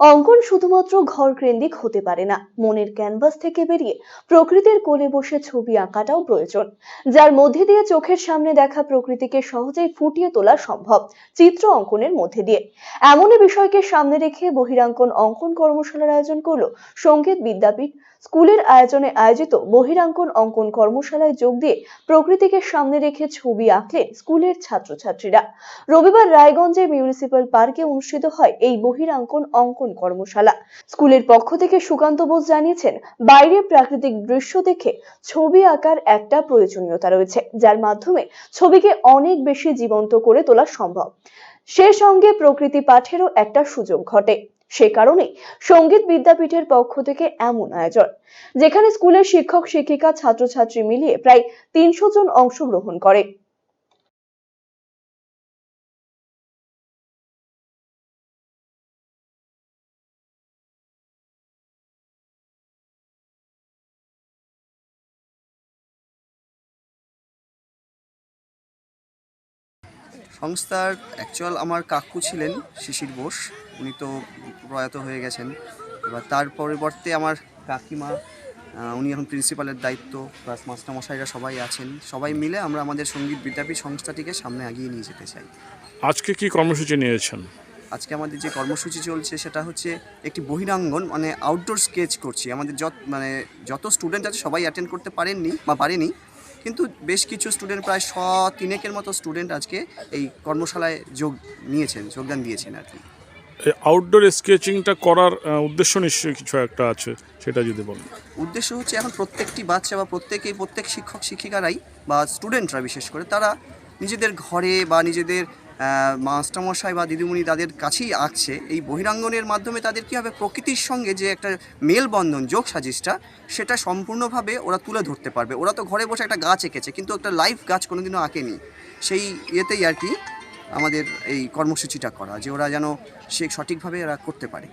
অঙ্কন শুধুমাত্র ঘর কেন্দ্রিক হতে পারে না। মনের ক্যানভাস থেকে বেরিয়ে প্রকৃতির কোলে বসে ছবি আঁকাটাও প্রয়োজন। যার মধ্যে দিয়ে চোখের সামনে দেখা প্রকৃতিকে সহজেই ফুটিয়ে তোলা সম্ভব, চিত্র অঙ্কনের মধ্যে দিয়ে। এমনই বিষয়কে সামনে রেখে বহিরাঙ্কন অঙ্কন কর্মশালার আয়োজন করল সংগীত বিদ্যাপীঠ। স্কুলের আয়োজনে আয়োজিত বহিরাঙ্কন অঙ্কন কর্মশালায় যোগ দিয়ে প্রকৃতিকে সামনে রেখে ছবি আঁকলেন স্কুলের ছাত্রছাত্রীরা। রবিবার রায়গঞ্জে মিউনিসিপ্যাল পার্কে অনুষ্ঠিত হয় এই বহিরাঙ্কন অঙ্কন কর্মশালা। স্কুলের পক্ষ থেকে সুকান্ত বোস জানিয়েছেন বাইরে প্রাকৃতিক দৃশ্য দেখে ছবি আঁকার একটা প্রয়োজনীয়তা রয়েছে, যার মাধ্যমে ছবিকে অনেক বেশি জীবন্ত করে তোলা সম্ভব। সে সঙ্গে প্রকৃতি পাঠেরও একটা সুযোগ ঘটে। সে কারণে সংগীত বিদ্যাপীঠের পক্ষ থেকে এমন আয়োজন, যেখানে স্কুলের শিক্ষক শিক্ষিকা ছাত্রছাত্রী মিলিয়ে প্রায় তিনশো জন অংশগ্রহণ করে। সংস্থার অ্যাকচুয়াল আমার কাকু ছিলেন শিশির বোস। উনি তো প্রয়াত হয়ে গেছেন। এবার তার পরিবর্তে আমার কাকিমা উনি এখন প্রিন্সিপালের দায়িত্ব প্লাস মাস্টারমশাইরা সবাই আছেন। সবাই মিলে আমরা আমাদের সংগীত বিদ্যাপীঠ সংস্থাটিকে সামনে এগিয়ে নিয়ে যেতে চাই। আজকে কি কর্মসূচি নিয়েছেন? আজকে আমাদের যে কর্মসূচি চলছে সেটা হচ্ছে একটি বহিরাঙ্গন মানে আউটডোর স্কেচ করছি। আমাদের যত মানে যত স্টুডেন্ট আছে সবাই অ্যাটেন্ড করতে পারেননি বা পারেনি। কিন্তু বেশ কিছু স্টুডেন্ট প্রায় শ তিনেকের মতো স্টুডেন্ট আজকে এই কর্মশালায় যোগ নিয়েছেন যোগদান দিয়েছেন আর কি। আউটডোর স্কেচিংটা করার উদ্দেশ্য নিশ্চয়ই কিছু একটা আছে সেটা যদি বলেন। উদ্দেশ্য হচ্ছে এখন প্রত্যেকটি বাচ্চা বা প্রত্যেকেই প্রত্যেক শিক্ষক শিক্ষিকারাই বা স্টুডেন্টরা বিশেষ করে তারা নিজেদের ঘরে বা নিজেদের মাস্টারমশাই বা দিদিমণি তাদের কাছেই আঁকছে এই বহিরাঙ্গনের মাধ্যমে তাদের কী হবে? প্রকৃতির সঙ্গে যে একটা মেলবন্ধন, যোগ সাজিশটা সেটা সম্পূর্ণভাবে ওরা তুলে ধরতে পারবে। ওরা তো ঘরে বসে একটা গাছ এঁকেছে, কিন্তু একটা লাইভ গাছ কোনোদিনও আঁকেনি। সেই ইয়েতেই আর কি আমাদের এই কর্মসূচিটা করা, যে ওরা যেন সে সঠিকভাবে এরা করতে পারে।